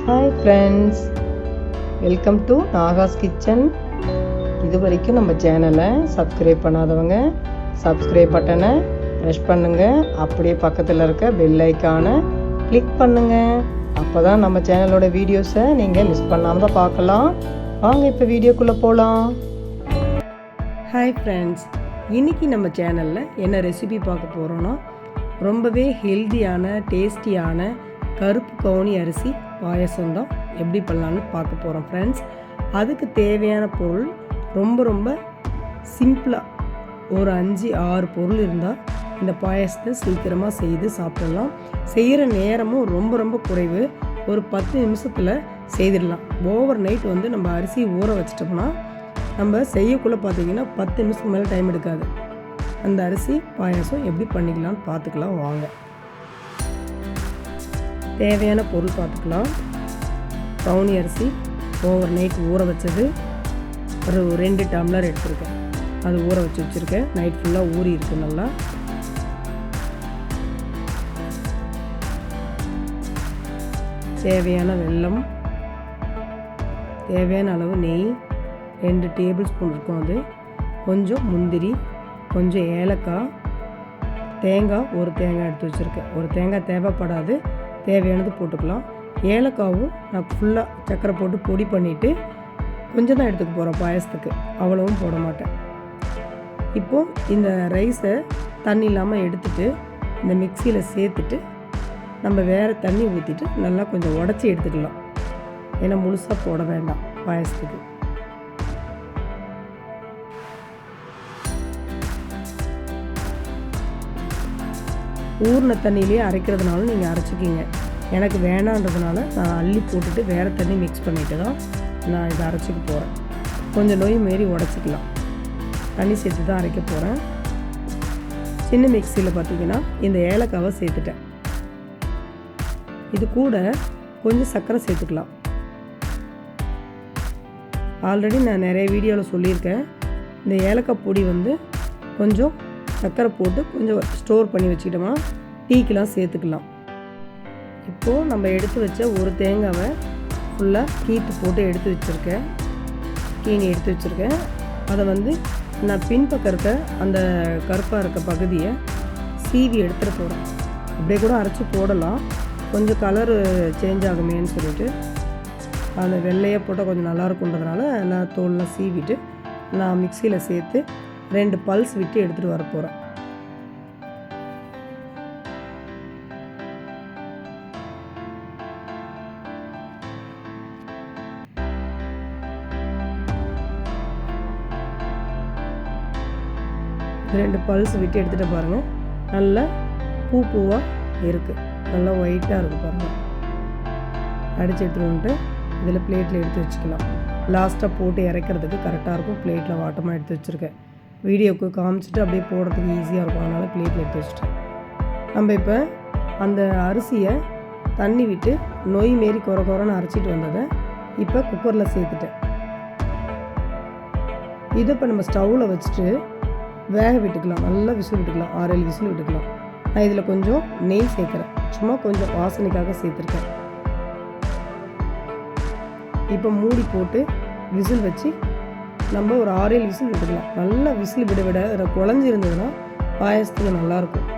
Hi friends welcome to Naga's kitchen இது வரைக்கும் நம்ம சேனலை சப்ஸ்கிரைப் பண்ணாதவங்க சப்ஸ்கிரைப் பட்டனை ப்ரெஷ் பண்ணுங்கள் அப்படியே பக்கத்தில் இருக்க பெல் ஐக்கானை கிளிக் பண்ணுங்கள் அப்போ தான் நம்ம சேனலோட வீடியோஸை நீங்கள் மிஸ் பண்ணாமல் தான் பார்க்கலாம். வாங்க இப்போ வீடியோக்குள்ளே போகலாம் ஹாய் ஃப்ரெண்ட்ஸ் இன்றைக்கி நம்ம சேனலில் என்ன ரெசிபி பார்க்க போகிறோன்னா ரொம்பவே ஹெல்தியான டேஸ்டியான கருப்பு கவுனி அரிசி பாயசம் தான் எப்படி பண்ணலான்னு பார்க்க போகிறோம் ஃப்ரெண்ட்ஸ் அதுக்கு தேவையான பொருள் ரொம்ப ரொம்ப சிம்பிளாக ஒரு அஞ்சு ஆறு பொருள் இருந்தால் இந்த பாயசத்தை சீக்கிரமாக செய்து சாப்பிடலாம். செய்கிற நேரமும் ரொம்ப ரொம்ப குறைவு. ஒரு பத்து நிமிஷத்தில் செய்திடலாம். ஓவர் நைட் வந்து நம்ம அரிசி ஊற வச்சிட்டோம்னா நம்ம செய்யக்குள்ளே பார்த்தீங்கன்னா பத்து நிமிஷத்துக்கு மேலே டைம் எடுக்காது. அந்த அரிசி பாயாசம் எப்படி பண்ணிக்கலாம்னு பார்த்துக்கலாம் வாங்க. தேவையான பொருள் பார்த்துக்கலாம். டவுனி அரிசி ஓவர் நைட் ஊற வச்சது. ஒரு ரெண்டு டம்ளர் எடுத்திருக்கேன். அது ஊற வச்சு வச்சுருக்கேன். நைட் ஃபுல்லாக ஊறி இருக்கு நல்லா. தேவையான வெல்லம் தேவையான அளவு நெய் ரெண்டு டேபிள் ஸ்பூன் இருக்கும் அது. கொஞ்சம் முந்திரி கொஞ்சம் ஏலக்காய் தேங்காய் ஒரு தேங்காய் எடுத்து வச்சுருக்கேன். ஒரு தேங்காய் தேவைப்படாது. தேவையானது போட்டுக்கலாம். ஏலக்காவும் நான் ஃபுல்லாக சர்க்கரை போட்டு பொடி பண்ணிவிட்டு கொஞ்சம் தான் எடுத்துக்க போகிறேன் பாயசத்துக்கு. அவ்வளவும் போட மாட்டேன். இப்போது இந்த ரைஸை தண்ணி இல்லாமல் எடுத்துட்டு இந்த மிக்சியில் சேர்த்துட்டு நம்ம வேறு தண்ணி ஊற்றிட்டு நல்லா கொஞ்சம் உடச்சி எடுத்துக்கலாம். ஏன்னா முழுசாக போட வேண்டாம் பாயசத்துக்கு. ஊறின தண்ணியிலே அரைக்கிறதுனால நீங்கள் அரைச்சிக்கிங்க. எனக்கு வேணான்றதுனால நான் அள்ளி போட்டுட்டு வேறு தண்ணி மிக்ஸ் பண்ணிட்டு தான் நான் இதை அரைச்சிக்க போகிறேன் கொஞ்சம் நோய் மாரி உடச்சிக்கலாம். தண்ணி சேர்த்து தான் அரைக்க போகிறேன் சின்ன மிக்சியில் பார்த்தீங்கன்னா இந்த ஏலக்காவை சேர்த்துட்டேன். இது கூட கொஞ்சம் சர்க்கரை சேர்த்துக்கலாம். ஆல்ரெடி நான் நிறைய வீடியோவில் சொல்லியிருக்கேன். இந்த ஏலக்காய் பொடி வந்து கொஞ்சம் சர்க்கரை போட்டு கொஞ்சம் ஸ்டோர் பண்ணி வச்சுக்கிட்டோமா டீக்கெலாம் சேர்த்துக்கலாம். இப்போது நம்ம எடுத்து வச்ச ஒரு தேங்காவை ஃபுல்லாக கீத்து போட்டு எடுத்து வச்சுருக்கேன். கீனி எடுத்து வச்சுருக்கேன். அதை வந்து நான் பின்பக்கம் இருக்க அந்த கருப்பாக இருக்க பகுதியை சீவி எடுத்துகிட்டு போகிறேன் அப்படியே கூட அரைச்சி போடலாம். கொஞ்சம் கலரு சேஞ்ச் ஆகுமேன்னு சொல்லிட்டு. அந்த வெள்ளையாக போட்டால் கொஞ்சம் நல்லா இருக்குன்றதுனால நான் தோல்லாம் சீவிட்டு நான் மிக்சியில் சேர்த்து ரெண்டு பல்ஸ் விட்டு எடுத்துகிட்டு வர போகிறேன் ரெண்டு பல்ஸ் விட்டு எடுத்துகிட்டு பாருங்கள் நல்லா பூ பூவாக இருக்குது நல்லா ஒயிட்டாக இருக்குது பாருங்கள் அடித்து எடுத்துகிட்டு வந்துட்டு இதில் பிளேட்டில் எடுத்து வச்சுக்கலாம். லாஸ்ட்டாக போட்டு இறக்கிறதுக்கு கரெக்டாக இருக்கும். பிளேட்டில் வாட்டமாக எடுத்து வச்சுருக்கேன். வீடியோவுக்கு காமிச்சிட்டு அப்படியே போடுறதுக்கு ஈஸியாக இருக்கும். அதனால் பிளேட்டில் எடுத்து வச்சுட்டேன். நம்ம இப்போ அந்த அரிசியை தண்ணி விட்டு நொய் மாரி குறை குறைன்னு அரைச்சிட்டு வந்ததை இப்போ குக்கரில் சேர்த்துட்டேன். இதை இப்போ நம்ம ஸ்டவ்வில் வச்சுட்டு வேக விட்டுக்கலாம். நல்லா விசில் விட்டுக்கலாம். ஆறு ஏழு விசில் விட்டுக்கலாம். நான் இதில் கொஞ்சம் நெய் சேர்க்குறேன். சும்மா கொஞ்சம் வாசனைக்காக சேர்த்துருக்கேன். இப்போ மூடி போட்டு விசில் வச்சு நம்ம ஒரு ஆறு ஏழு விசில் விட்டுக்கலாம். நல்லா விசில் விட விட குழஞ்சி இருந்ததுன்னா பாயசத்துக்கு நல்லாயிருக்கும்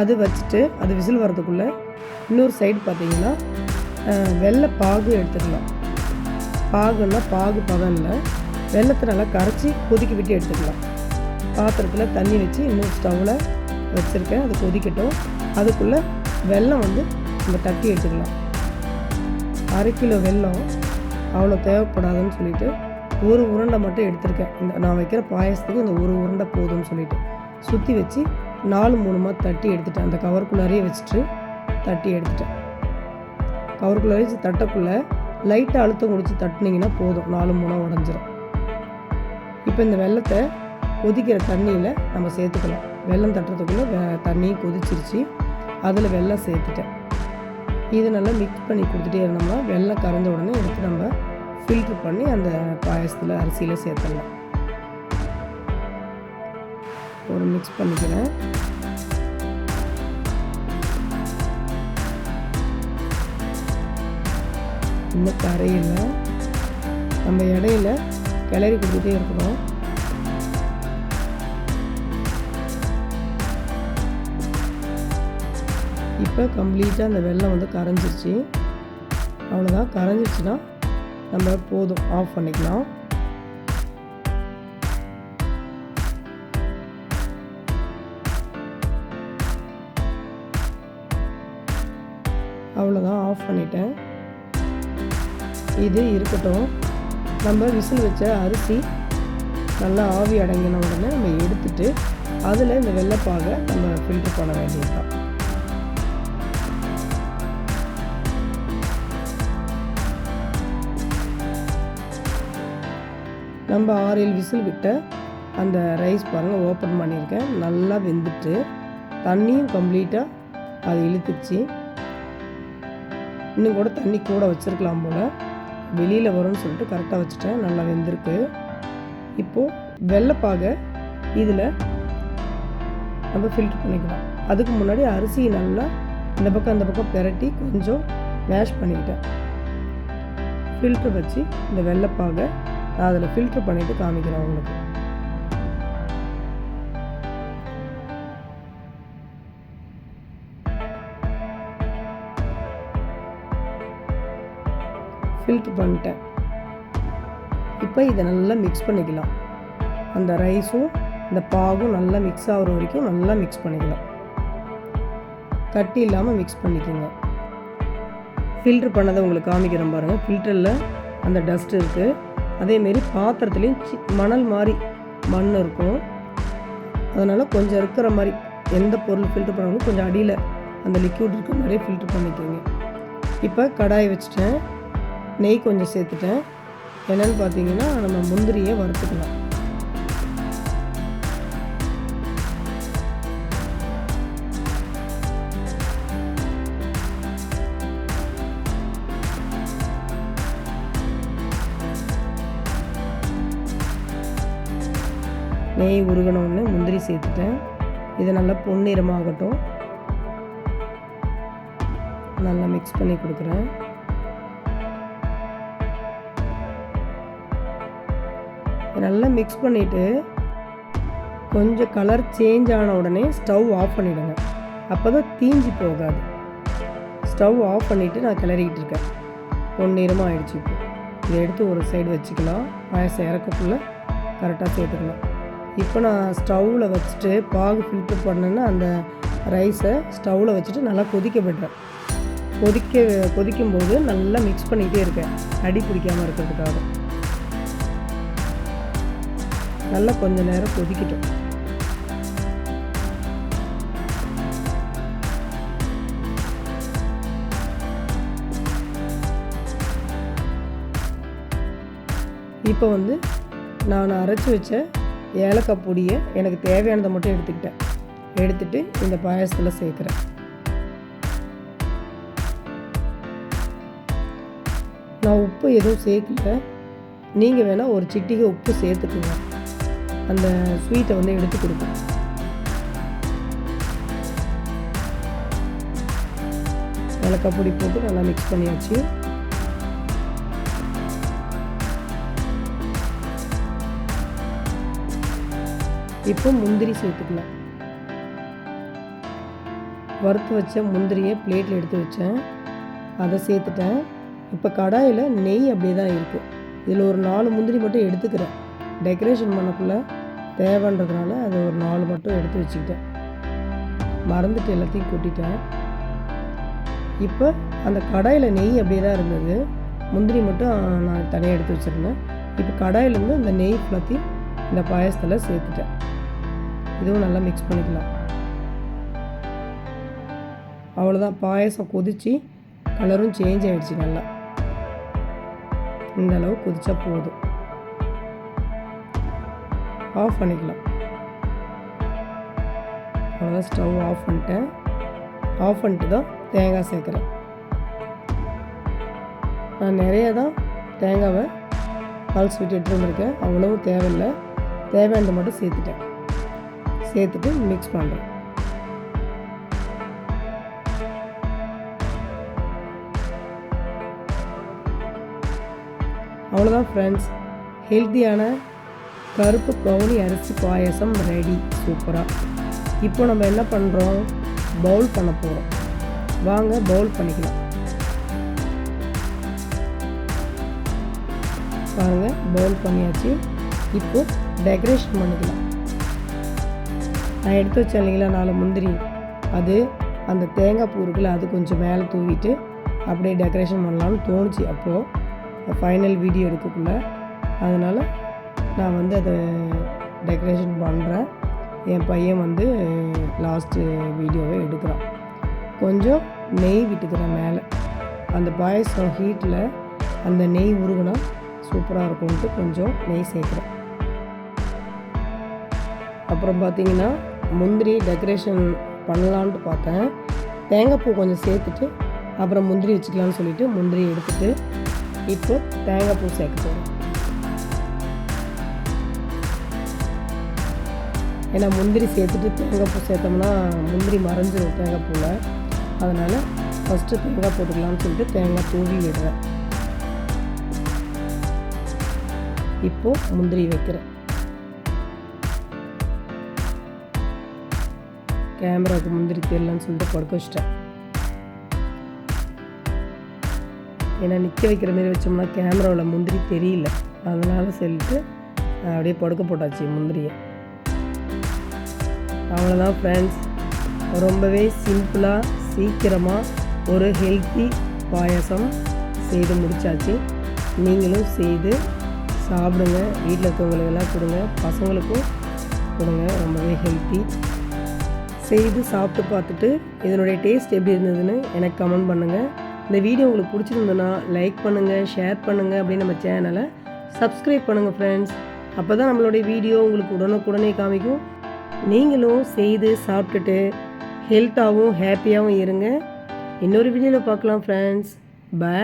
அது வச்சுட்டு அது விசில் வரதுக்குள்ளே இன்னொரு சைடு பார்த்தீங்கன்னா வெள்ளை பாகு எடுத்துக்கலாம். பாகுன்னா பாகு பதனில் வெள்ளத்தை நல்லா கரைச்சி கொதிக்க விட்டு எடுத்துக்கலாம். பாத்திரத்தில் தண்ணி வச்சு இன்னொரு ஸ்டவ்வில் வச்சுருக்கேன். அது கொதிக்கட்டும். அதுக்குள்ளே வெல்லம் வந்து நம்ம தட்டி எடுத்துக்கலாம். அரை கிலோ வெல்லம் அவ்வளோ தேவைப்படாதுன்னு சொல்லிட்டு ஒரு உருண்டை மட்டும் எடுத்திருக்கேன். இந்த நான் வைக்கிற பாயசத்துக்கு இந்த ஒரு உருண்டை போதும்னு சொல்லிட்டு. சுற்றி வச்சு நாலு மூணுமாக தட்டி எடுத்துட்டேன். அந்த கவருக்குள்ளாரையே வச்சுட்டு தட்டி எடுத்துட்டேன். கவருக்குள்ளாரே வச்சு தட்டக்குள்ளே லைட்டாக அழுத்தம் குடிச்சு தட்டினீங்கன்னா போதும். நாலு மூணாக உடஞ்சிரும். இப்போ இந்த வெள்ளத்தை கொதிக்கிற தண்ணியில் நம்ம சேர்த்துக்கலாம். வெள்ளம் தட்டுறதுக்குள்ளே வெ கொதிச்சிருச்சு. அதில் வெள்ளம் சேர்த்துட்டேன். இது நல்லா மிக்ஸ் பண்ணி கொடுத்துட்டே இருந்தோம்னா வெள்ளம் கரைஞ்ச உடனே எடுத்து நம்ம ஃபில்ட்ரு பண்ணி அந்த பாயசத்தில் அரிசியில் சேர்த்துடலாம். ஒரு மிக்ஸ் பண்ணிக்கிறேன். இன்னும் கரையில் நம்ம இடையில கிளறி கொடுத்துட்டே இருக்கணும். இப்போ கம்ப்ளீட்டாக அந்த வெள்ளம் வந்து கரைஞ்சிருச்சு. அவ்வளோதான் கரைஞ்சிருச்சுன்னா நம்ம போதும் ஆஃப் பண்ணிக்கலாம். அவ்வளோதான் ஆஃப் பண்ணிட்டேன். இது இருக்கட்டும். நம்ம விசில் வச்ச அரிசி நல்லா ஆவி அடங்கின உடனே நம்ம எடுத்துட்டு அதில் இந்த வெள்ளைப்பாகை நம்ம ஃபில்டர் பண்ண வேண்டியதுதான். நம்ம ஆறு ஏழு விசில் விட்ட அந்த ரைஸ் பாருங்கள் ஓப்பன் பண்ணியிருக்கேன். நல்லா வெந்துட்டு தண்ணியும் கம்ப்ளீட்டாக அது இழுத்துச்சு. இன்னும் கூட தண்ணி கூட வச்சுருக்கலாம் போல். வெளியில் வரும்னு சொல்லிட்டு கரெக்டாக வச்சுட்டேன். நல்லா வெந்திருக்கு. இப்போது வெள்ளைப்பாகை இதில் நம்ம ஃபில்ட்ரு பண்ணிக்கலாம். அதுக்கு முன்னாடி அரிசியை நல்லா இந்த பக்கம் அந்த பக்கம் பெரட்டி கொஞ்சம் மேஷ் பண்ணிக்கிட்டேன். ஃபில்ட்ரு வச்சு இந்த வெள்ளைப்பாகை நான் அதில் ஃபில்ட்ரு பண்ணிவிட்டு காமிக்கிறேன் உங்களுக்கு. ஃபில்ட்ரு பண்ணிட்டேன். இப்போ இதை நல்லா மிக்ஸ் பண்ணிக்கலாம். அந்த ரைஸும் இந்த பாகும் நல்லா மிக்ஸ் ஆகிற வரைக்கும் நல்லா மிக்ஸ் பண்ணிக்கலாம். கட்டி இல்லாமல் மிக்ஸ் பண்ணிக்கோங்க. ஃபில்ட்ரு பண்ணதை உங்களுக்கு காமிக்கிறேன் பாருங்கள் ஃபில்டரில் அந்த டஸ்ட் இருக்குது அதேமாரி பாத்திரத்துலேயும் சி மணல் மாதிரி மண் இருக்கும். அதனால் கொஞ்சம் இருக்கிற மாதிரி எந்த பொருள் ஃபில்ட்ரு பண்ணாலும் கொஞ்சம் அடியில் அந்த லிக்யூட் இருக்கிற மாதிரியே ஃபில்ட்ரு பண்ணிக்கோங்க. இப்போ கடாயை வச்சுட்டேன். நெய் கொஞ்சம் சேர்த்துட்டேன். என்னென்னு பார்த்தீங்கன்னா நம்ம முந்திரியை வறுத்துக்கலாம். நெய் உருகணுன்னு முந்திரி சேர்த்துட்டேன். இது நல்லா பொன்னிறமாகட்டும். நல்லா மிக்ஸ் பண்ணி கொடுக்குறேன். நல்லா மிக்ஸ் பண்ணிவிட்டு கொஞ்சம் கலர் சேஞ்ச் ஆன உடனே ஸ்டவ் ஆஃப் பண்ணிவிடுங்க அப்போ தான் தீஞ்சி போகாது. ஸ்டவ் ஆஃப் பண்ணிவிட்டு நான் கிளறிக்கிட்டு இருக்கேன். பொன்னிறமாக ஆயிடுச்சு இப்போ. இதை எடுத்து ஒரு சைடு வச்சுக்கலாம். பாயசம் இறக்கக்குள்ளே கரெக்டாக சேர்த்துக்கலாம். இப்போ நான் ஸ்டவ்வில் வச்சுட்டு பாகு ஃபில்டர் பண்ணேன்னா அந்த ரைஸை ஸ்டவ்வில் வச்சுட்டு நல்லா கொதிக்க விடுறேன். கொதிக்க கொதிக்கும்போது நல்லா மிக்ஸ் பண்ணிகிட்டே இருக்கேன். அடி பிடிக்காமல் இருக்கிறதுக்காக. நல்லா கொஞ்ச நேரம் கொதிக்கட்டும். இப்போ வந்து நான் அரைச்சி வச்ச ஏலக்காய் பொடியை எனக்கு தேவையானதை மட்டும் எடுத்துக்கிட்டேன். எடுத்துட்டு இந்த பாயசத்தில் சேர்க்குறேன். நான் உப்பு எதுவும் சேர்க்கல. நீங்கள் வேணால் ஒரு சிட்டிகை உப்பு சேர்த்துக்குங்க. அந்த ஸ்வீட்டை வந்து எடுத்து கொடுப்பேன் ஏலக்காய் பொடி போட்டு நல்லா மிக்ஸ் பண்ணியாச்சு. இப்போ முந்திரி சேர்த்துக்கலாம். வறுத்து வச்ச முந்திரியை பிளேட்டில் எடுத்து வச்சேன். அதை சேர்த்துட்டேன். இப்போ கடாயில் நெய் அப்படியே தான் இருக்குது இதில் ஒரு நாலு முந்திரி மட்டும் எடுத்துக்கிறேன். டெக்கரேஷன் பண்ணக்குள்ளே தேவைன்றதுனால அதை ஒரு நாலு மட்டும் எடுத்து வச்சுக்கிட்டேன். மறந்துட்டு எல்லாத்தையும் கொட்டிட்டேன். இப்போ அந்த கடாயில் நெய் அப்படியே தான் இருந்தது. முந்திரி மட்டும் நான் தனியாக எடுத்து வச்சுருந்தேன். இப்போ கடாயிலேருந்து அந்த நெய் ஃபுல்லாத்தையும் இந்த பாயசத்தில் சேர்த்துட்டேன். இதுவும் நல்லா மிக்ஸ் பண்ணிக்கலாம். அவ்வளோதான் பாயசம் கொதித்து கலரும் சேஞ்ச் ஆகிடுச்சு நல்லா. இந்த அளவு கொதிச்சா போதும். ஆஃப் பண்ணிக்கலாம். அவ்வளோதான் ஸ்டவ் ஆஃப் பண்ணிட்டேன். ஆஃப் பண்ணிட்டு தான் தேங்காய் சேர்க்குறேன். நான் நிறைய தான் தேங்காவை பால் ஸ்வீட் எடுத்துகிட்டு வந்திருக்கேன் அவ்வளவும் தேவையில்லை. தேவையானது மட்டும் சேர்த்துட்டேன். சேர்த்துட்டு மிக்ஸ் பண்ணுறோம் அவ்வளோதான் ஃப்ரெண்ட்ஸ் ஹெல்த்தியான கருப்பு கவுனி அரிசி பாயசம் ரெடி சூப்பராக இப்போ நம்ம என்ன பண்ணுறோம் பவுல் பண்ண போகிறோம் வாங்க பவுல் பண்ணிக்கலாம். பாருங்கள் பவுல் பண்ணியாச்சு. இப்போ டெக்கரேஷன் பண்ணிக்கலாம். நான் எடுத்து வச்சேன் இல்லைங்களா நாலு முந்திரி அது அந்த தேங்காய் பூ இருக்குல்ல அது கொஞ்சம் மேலே தூவிட்டு அப்படியே டெக்கரேஷன் பண்ணலாம்னு தோணுச்சு. அப்போது ஃபைனல் வீடியோ எடுக்கக்குள்ள அதனால் நான் வந்து அதை டெக்கரேஷன் பண்ணுறேன் என் பையன் வந்து லாஸ்ட்டு வீடியோவை எடுக்கிறான். கொஞ்சம் நெய் விட்டுக்கிறேன் மேலே. அந்த பாயசம் ஹீட்டில் அந்த நெய் உருகுனா சூப்பராக இருக்கும்ன்ட்டு கொஞ்சம் நெய் சேர்க்குறேன். அப்புறம் பார்த்தீங்கன்னா முந்திரி டெக்கரேஷன் பண்ணலான்ட்டு பார்த்தேன். தேங்காய்ப்பூ கொஞ்சம் சேர்த்துட்டு அப்புறம் முந்திரி வச்சுக்கலான்னு சொல்லிட்டு முந்திரி எடுத்துட்டு இப்போ தேங்காய் பூ சேர்க்க போகிறேன் ஏன்னா முந்திரி சேர்த்துட்டு தேங்காய் பூ சேர்த்தோம்னா முந்திரி மறைஞ்சிடும் தேங்காய் பூவில் அதனால் ஃபஸ்ட்டு தேங்காய் போட்டுக்கலாம்னு சொல்லிட்டு தேங்காய் தூவி விடுறேன். இப்போது முந்திரி வைக்கிறேன். கேமராவுக்கு முந்திரி தெரியலன்னு சொல்லிட்டு படுக்க வச்சிட்டேன். ஏன்னா நிற்க வைக்கிற மாரி வச்சோம்னா கேமராவில் முந்திரி தெரியல. அதனால் சொல்லிட்டு அப்படியே படுக்க போட்டாச்சு முந்திரியை. அவ்வளோதான் ஃப்ரெண்ட்ஸ் ரொம்பவே சிம்பிளாக சீக்கிரமாக ஒரு ஹெல்த்தி பாயசம் செய்து முடிச்சாச்சு. நீங்களும் செய்து சாப்பிடுங்க. வீட்டில் இருக்கவங்களுக்கெல்லாம் கொடுங்க. பசங்களுக்கும் கொடுங்க. ரொம்பவே ஹெல்த்தி செய்து சாப்பிட்டு பார்த்துட்டு இதனுடைய டேஸ்ட் எப்படி இருந்ததுன்னு எனக்கு கமெண்ட் பண்ணுங்கள் இந்த வீடியோ உங்களுக்கு பிடிச்சிருந்ததுன்னா லைக் பண்ணுங்கள் ஷேர் பண்ணுங்கள் அப்படின்னு நம்ம சேனலை சப்ஸ்கிரைப் பண்ணுங்கள் ஃப்ரெண்ட்ஸ் அப்போ தான் நம்மளுடைய வீடியோ உங்களுக்கு உடனுக்குடனே காமிக்கும். நீங்களும் செய்து சாப்பிட்டுட்டு ஹெல்த்தாகவும் ஹாப்பியாகவும் இருங்க. இன்னொரு வீடியோவில் பார்க்கலாம் ஃப்ரெண்ட்ஸ் பை